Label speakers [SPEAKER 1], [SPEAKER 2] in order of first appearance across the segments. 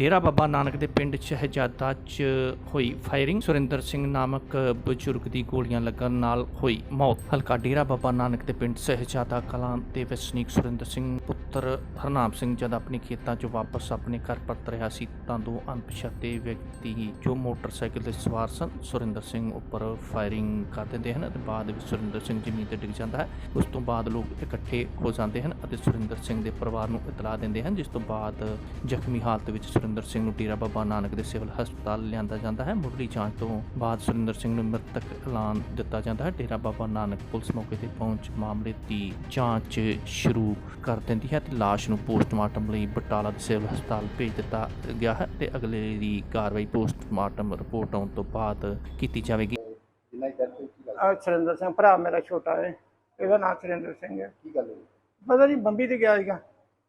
[SPEAKER 1] ਡੇਰਾ ਬਾਬਾ ਨਾਨਕ ਦੇ ਪਿੰਡ ਸ਼ਹਿਜਾਦਾ 'ਚ ਹੋਈ ਫਾਇਰਿੰਗ ਸੁਰਿੰਦਰ ਸਿੰਘ ਨਾਮਕ ਬਜ਼ੁਰਗ ਦੀ ਗੋਲੀਆਂ ਲੱਗਣ ਨਾਲ ਹੋਈ ਮੌਤ। ਹਲਕਾ ਡੇਰਾ ਬਾਬਾ ਨਾਨਕ ਦੇ ਪਿੰਡ ਸ਼ਹਿਜਾਦਾ ਕਲਾਂ ਦੇ ਵਸਨੀਕ ਸੁਰਿੰਦਰ ਸਿੰਘ ਪੁੱਤਰ ਹਰਨਾਮ ਸਿੰਘ ਜਦ ਆਪਣੇ ਖੇਤਾਂ 'ਚ ਵਾਪਸ ਆਪਣੇ ਘਰ ਪਰਤ ਰਿਹਾ ਸੀ, ਤਾਂ ਦੋ ਅਣਪਛਾਤੇ ਵਿਅਕਤੀ ਜੋ ਮੋਟਰਸਾਈਕਲ ਤੇ ਸਵਾਰ ਸਨ, ਸੁਰਿੰਦਰ ਸਿੰਘ ਉੱਪਰ ਫਾਇਰਿੰਗ ਕਰ ਦਿੰਦੇ ਹਨ ਅਤੇ ਬਾਅਦ ਵਿੱਚ ਸੁਰਿੰਦਰ ਸਿੰਘ ਜ਼ਮੀਨ ਤੇ ਡਿੱਗ ਜਾਂਦਾ ਹੈ। ਉਸ ਤੋਂ ਬਾਅਦ ਲੋਕ ਇਕੱਠੇ ਹੋ ਜਾਂਦੇ ਹਨ ਅਤੇ ਸੁਰਿੰਦਰ ਸਿੰਘ ਦੇ ਪਰਿਵਾਰ ਨੂੰ ਇਤਲਾਹ ਦਿੰਦੇ ਹਨ, ਜਿਸ ਤੋਂ ਬਾਅਦ ਜ਼ਖਮੀ ਹਾਲਤ ਵਿੱਚ ਸੁਰਿੰਦਰ ਸਿੰਘ ਨੂੰ ਡੇਰਾ ਬਾਬਾ ਨਾਨਕ ਦੇ ਸਿਵਲ ਹਸਪਤਾਲ ਲਿਆਂਦਾ ਜਾਂਦਾ ਹੈ। ਮੁੱਢਲੀ ਜਾਂਚ ਤੋਂ ਬਾਅਦ ਸੁਰਿੰਦਰ ਸਿੰਘ ਨੂੰ ਮ੍ਰਿਤਕ ਐਲਾਨ ਦਿੱਤਾ ਜਾਂਦਾ ਹੈ। ਡੇਰਾ ਬਾਬਾ ਨਾਨਕ ਪੁਲਿਸ ਮੌਕੇ ਤੇ ਪਹੁੰਚ ਮਾਮਲੇ ਦੀ ਜਾਂਚ ਸ਼ੁਰੂ ਕਰ ਦਿੰਦੀ ਹੈ ਤੇ ਲਾਸ਼ ਨੂੰ ਪੋਸਟਮਾਰਟਮ ਲਈ ਬਟਾਲਾ ਦੇ ਸਿਵਲ ਹਸਪਤਾਲ ਭੇਜ ਦਿੱਤਾ ਗਿਆ ਹੈ ਤੇ ਅਗਲੇ ਦੀ ਕਾਰਵਾਈ ਪੋਸਟਮਾਰਟਮ ਰਿਪੋਰਟ ਆਉਣ ਤੋਂ ਬਾਅਦ ਕੀਤੀ ਜਾਵੇਗੀ।
[SPEAKER 2] ਜਿੰਨਾ ਹੀ ਕਰਕੇ ਕੀ ਗੱਲ
[SPEAKER 3] ਆ ਸੁਰਿੰਦਰ ਸਿੰਘ ਭਰਾ ਮੇਰਾ ਛੋਟਾ ਹੈ। ਇਹਦਾ ਨਾਮ ਸੁਰਿੰਦਰ ਸਿੰਘ ਹੈ।
[SPEAKER 2] ਕੀ ਗੱਲ ਹੋਈ?
[SPEAKER 3] ਪਤਾ ਨਹੀਂ ਬੰਬੀ ਤੇ ਗਿਆ ਸੀਗਾ।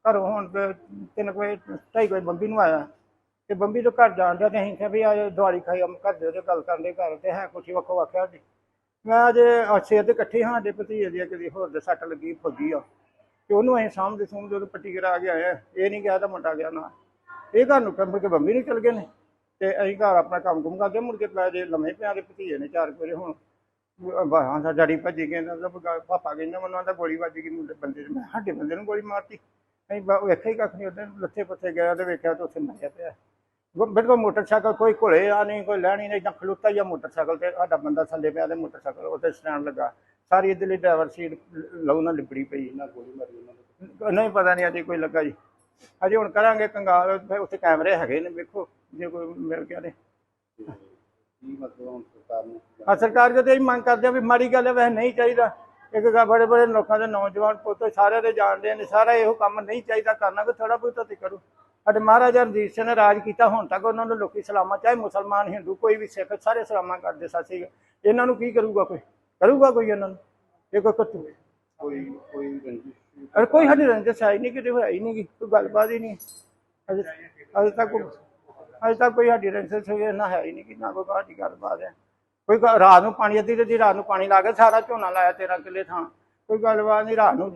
[SPEAKER 3] ਘਰੋਂ ਹੁਣ ਤੇ ਤਿੰਨ ਕੁ ਵਜੇ, ਢਾਈ ਕੁ ਵਜੇ ਬੰਬੀ ਨੂੰ ਆਇਆ। ਤੇ ਬੰਬੀ ਤੋਂ ਘਰ ਜਾਣ ਡਿਆ ਤੇ ਅਸੀਂ ਕਿਹਾ ਵੀ ਆ ਦਿਵਾਲੀ ਖਾਈ ਅਮ ਘਰ ਦੇ ਉਹਦੇ ਗੱਲ ਕਰਨ ਦੇ ਘਰ ਤੇ ਹੈ ਕੁਛ ਵੱਖੋ ਵੱਖਿਆ ਜੀ ਮੈਂ ਅਜੇ ਸਵੇਰ ਤੇ ਇਕੱਠੇ ਹਾਂ ਸਾਡੇ ਭਤੀਜੇ ਦੀ ਕਿਤੇ ਹੋਰ ਦੇ ਸੱਟ ਲੱਗੀ ਫੌਜੀ ਆ। ਤੇ ਉਹਨੂੰ ਅਸੀਂ ਸਾਹਮਣੇ ਸਾਹਮਣੇ ਉਹਨੂੰ ਪੱਟੀ ਕਰਾ ਕੇ ਆਇਆ ਇਹ ਨਹੀਂ ਗਿਆ ਤਾਂ ਮੁੰਡਾ ਗਿਆ ਨਾ। ਇਹ ਘਰ ਨੂੰ ਕੰਮ ਕੇ ਬੰਬੀ ਨੂੰ ਚਲ ਗਏ ਨੇ। ਤੇ ਅਸੀਂ ਘਰ ਆਪਣਾ ਕੰਮ ਕੁਮ ਕਰਦੇ ਮੁੜ ਕੇ ਪੈ ਜੇ ਲੰਮੇ ਪਿਆ ਦੇ ਭਤੀਜੇ ਨੇ ਚਾਰ ਕੁ ਵਜੇ ਹੁਣ ਬਾਹਾਂ ਦਾ ਡੈਡੀ ਭੱਜ ਗਏ ਨਾ ਪਾਪਾ ਕਹਿੰਦਾ ਮੈਨੂੰ ਆਂਦਾ ਗੋਲੀ ਵੱਜ ਗਈ ਮੁੰਡੇ ਬੰਦੇ ਨੂੰ। ਮੈਂ ਸਾਡੇ ਬੰਦੇ ਨੂੰ ਗੋਲੀ ਮਾਰਤੀ। ਬਾ- ਵੇਖਿਆ ਹੀ ਕੱਖ ਨਹੀਂ ਉਹਦੇ ਲੱਥੇ ਪੱਥੇ ਗਿਆ ਤੇ ਵੇਖਿਆ ਤਾਂ ਉੱਥੇ ਮਰਿਆ ਪਿਆ। ਬਿਲਕੁਲ ਮੋਟਰਸਾਈਕਲ ਕੋਈ ਘੁਲੇ ਆ ਨਹੀਂ ਕੋਈ ਲੈਣੀ ਨਹੀਂ ਜਾਂ ਖਲੋਤਾ ਆ ਮੋਟਰਸਾਈਕਲ ਤੇ ਸਾਡਾ ਬੰਦਾ ਥੱਲੇ ਪਿਆ ਤੇ ਮੋਟਰਸਾਈਕਲ ਉੱਤੇ ਸਟੈਂਡ ਲੱਗਾ। ਸਾਰੀ ਇਧਰਲੀ ਡਰਾਈਵਰ ਸੀਟ ਲਹੂ ਨਾਲ ਲਿਬੜੀ ਪਈ
[SPEAKER 2] ਇਹਨਾਂ ਗੋਲੀ ਮਾਰੀ ਉਹਨਾਂ ਨੇ।
[SPEAKER 3] ਨਹੀਂ ਪਤਾ ਨਹੀਂ ਅਜੇ ਕੋਈ ਲੱਗਾ ਜੀ। ਅਜੇ ਹੁਣ ਕਰਾਂਗੇ ਕੰਗਾਲ ਫਿਰ ਉੱਥੇ ਕੈਮਰੇ ਹੈਗੇ ਨੇ ਵੇਖੋ ਜੇ ਕੋਈ ਮਿਲ ਗਿਆ ਤੇ।
[SPEAKER 2] ਕੀ ਮਤਲਬ ਹੁਣ ਸਰਕਾਰ ਨੇ?
[SPEAKER 3] ਸਰਕਾਰ ਜੋ ਤੇ ਮੰਗ ਕਰਦੇ ਆ ਵੀ ਮਾੜੀ ਗੱਲ ਹੈ ਵੈਸੇ ਨਹੀਂ ਚਾਹੀਦਾ। ਇੱਕ ਗਾ ਬੜੇ ਬੜੇ ਲੋਕਾਂ ਦੇ ਨੌਜਵਾਨ ਪੁੱਤ ਸਾਰੇ ਦੇ ਜਾਣਦੇ ਨੇ ਸਾਰਾ ਇਹੋ ਕੰਮ ਨਹੀਂ ਚਾਹੀਦਾ ਕਰਨਾ ਕੋਈ ਥੋੜਾ ਬਹੁਤਾ ਤੇ ਕਰੋ। ਸਾਡੇ ਮਹਾਰਾਜਾ ਰਣਜੀਤ ਸਿੰਘ ਨੇ ਰਾਜ ਕੀਤਾ ਹੁਣ ਤੱਕ ਉਹਨਾਂ ਨੂੰ ਲੋਕੀ ਸਲਾਮਾਂ ਚਾਹੇ ਮੁਸਲਮਾਨ ਹਿੰਦੂ ਕੋਈ ਵੀ ਸਿੱਖ ਸਾਰੇ ਸਲਾਮਾਂ ਕਰਦੇ ਸਾਸੀ ਇਹਨਾਂ ਨੂੰ ਕੀ ਕਰੂਗਾ ਕੋਈ? ਕਰੂਗਾ ਕੋਈ ਇਹਨਾਂ ਨੂੰ? ਇਹ ਕੋਈ ਕੱਟੂ
[SPEAKER 2] ਕੋਈ ਕੋਈ ਰੰਜਿਸ਼
[SPEAKER 3] ਅਰੇ ਕੋਈ ਸਾਡੀ ਰੰਜਿਸ਼ ਹੀ ਨਹੀਂ ਕਿਤੇ ਹੋਇਆ ਹੀ ਨਹੀਂ ਗੀ, ਕੋਈ ਗੱਲਬਾਤ ਹੀ ਨਹੀਂ। ਅਜੇ ਤੱਕ ਕੋਈ- ਅਜੇ ਤੱਕ ਕੋਈ ਸਾਡੀ ਰੰਜਿਸ਼ ਹੋਈ ਨਾ ਹੈ ਹੀ ਨਹੀਂ ਕਿ ਨਾ ਕੋਈ ਸਾਡੀ ਗੱਲਬਾਤ ਹੈ। ਕੋਈ ਰਾਤ ਨੂੰ ਪਾਣੀ ਅੱਧੀ ਅੱਧੀ ਰਾਤ ਨੂੰ ਪਾਣੀ ਲਾ ਕੇ ਸਾਰਾ ਝੋਨਾ ਲਾਇਆ 13 ਕਿੱਲੇ ਥਾਂ। ਕੋਈ ਗੱਲਬਾਤ ਨਹੀਂ ਰਾਤ ਨੂੰ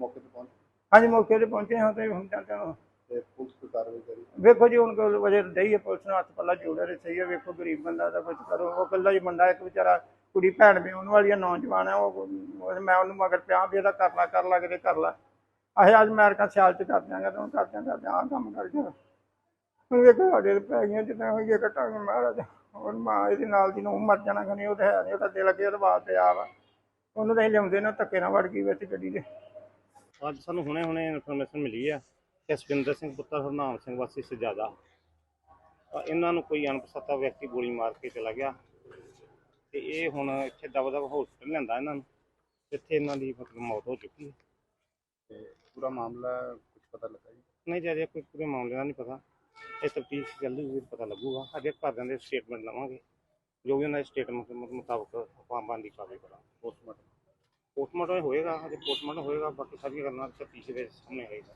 [SPEAKER 2] ਮੌਕੇ ਤੇ ਪਹੁੰਚ?
[SPEAKER 3] ਹਾਂਜੀ ਮੌਕੇ ਤੇ ਪਹੁੰਚੇ ਹਾਂ ਤੇ ਹੁਣ ਜਾਂਦੇ ਹਾਂ।
[SPEAKER 2] ਤੇ ਪੁਲਿਸ ਕੋਈ ਕਾਰਵਾਈ ਕਰੀ?
[SPEAKER 3] ਵੇਖੋ ਜੀ ਹੁਣ ਕੋਲ ਵਜੇ ਡਈ ਹੈ ਪੁਲਿਸ ਨੂੰ ਹੱਥ ਪੱਲਾ ਜੋੜਿਆ ਤੇ ਸਹੀ ਹੈ। ਵੇਖੋ ਗਰੀਬ ਬੰਦਾ ਦਾ ਕੁਝ ਕਰੋ। ਉਹ ਕੱਲਾ ਹੀ ਮੁੰਡਾ ਇੱਕ ਵਿਚਾਰਾ ਕੁੜੀ ਭੈਣ ਵੀ ਉਹਨੂੰ ਵਾਲੀ ਆ, ਨੌਜਵਾਨ ਹੈ ਉਹ ਉਹ- ਮੈਂ ਉਹਨੂੰ ਮਗਰ ਪਿਆ ਵੀ ਇਹਦਾ ਕਰ ਲਾ ਕਰ ਲਾ ਕਿਤੇ ਕਰ ਲਾ। ਅਸੀਂ ਅੱਜ ਅਮਰੀਕਾ ਸਿਆਲ ਚ ਕਰ ਦਿਆਂਗੇ ਤੇ ਹੁਣ ਕਰ ਦਿਆਂਗੇ ਆਹ ਕੰਮ ਕਰ ਜਾ ਹੁਣ ਵੇਖੋ ਸਾਡੇ ਤੇ ਪੈ ਗਈਆਂ ਜਿੱਦਾਂ ਹੋਈਏ ਕਟਾਂਗੇ ਮਹਾਰਾਜ ਹੁਣ ਮਾਂ ਇਹਦੇ ਨਾਲ ਦੀ ਨੂੰ ਮਰ ਜਾਣਾ ਖਣੀ ਉਹ ਤੇ ਹੈ ਨਹੀਂ ਉਹਦਾ ਦਿਲ ਅੱਗੇ ਰਵਾ ਤੇ ਆ। ਵਾ ਉਹਨੂੰ ਤਾਂ ਅਸੀਂ ਲਿਆਉਂਦੇ ਨਾ ਧੱਕੇ ਨਾਲ ਵੜ ਗਈ ਵਿੱਚ ਗੱਡੀ ਦੇ।
[SPEAKER 4] ਅੱਜ ਸਾਨੂੰ ਹੁਣੇ ਹੁਣੇ ਇਨਫੋਰਮੇਸ਼ਨ ਮਿਲੀ ਹੈ ਕਿ ਸੁਖਿੰਦਰ ਸਿੰਘ ਪੁੱਤਰ ਹਰਨਾਮ ਸਿੰਘ ਵਾਸੀ ਸਜਾਦਾ ਤਾਂ ਇਹਨਾਂ ਨੂੰ ਕੋਈ ਅਣਪਛਾਤਾ ਵਿਅਕਤੀ ਗੋਲੀ ਮਾਰ ਕੇ ਚਲਾ ਗਿਆ। ਤੇ ਇਹ ਹੁਣ ਇੱਥੇ ਦਬ ਦਬ ਹਸਪੀਟਲ ਲਿਆਂਦਾ ਇਹਨਾਂ ਨੂੰ। ਜਿੱਥੇ ਇਹਨਾਂ ਦੀ ਮਤਲਬ ਮੌਤ ਹੋ ਚੁੱਕੀ ਹੈ।
[SPEAKER 2] ਤੇ ਪੂਰਾ ਮਾਮਲਾ ਕੁਝ ਪਤਾ ਲੱਗਾ ਜੀ?
[SPEAKER 4] ਨਹੀਂ ਜੇ ਅਜੇ ਕੋਈ ਪੂਰੇ ਮਾਮਲੇ ਦਾ ਨਹੀਂ ਪਤਾ। ਇਹ ਤਫਤੀਸ਼ ਚੱਲੂਗੀ ਪਤਾ ਲੱਗੂਗਾ। ਅਜੇ ਘਰਦਿਆਂ ਦੇ ਸਟੇਟਮੈਂਟ ਲਵਾਂਗੇ ਜੋ ਵੀ ਉਹਨਾਂ ਦੇ ਸਟੇਟਮੈਂਟ ਮੁਤਾਬਕ ਆਪਾਂ ਬੰਦੀ ਕਾਰਵਾਈ ਕਰਾਂਗੇ।
[SPEAKER 2] ਪੋਸਟਮਾਰਟਮ
[SPEAKER 4] ਪੋਸਟਮਾਰਟਮ ਹੋਏਗਾ ਅਜੇ ਪੋਸਟਮਾਰਟਮ ਹੋਏਗਾ ਬਾਕੀ ਸਾਰੀਆਂ ਗੱਲਾਂ ਤਫਤੀਸ਼ ਦੇ ਸਾਹਮਣੇ ਆਏਗਾ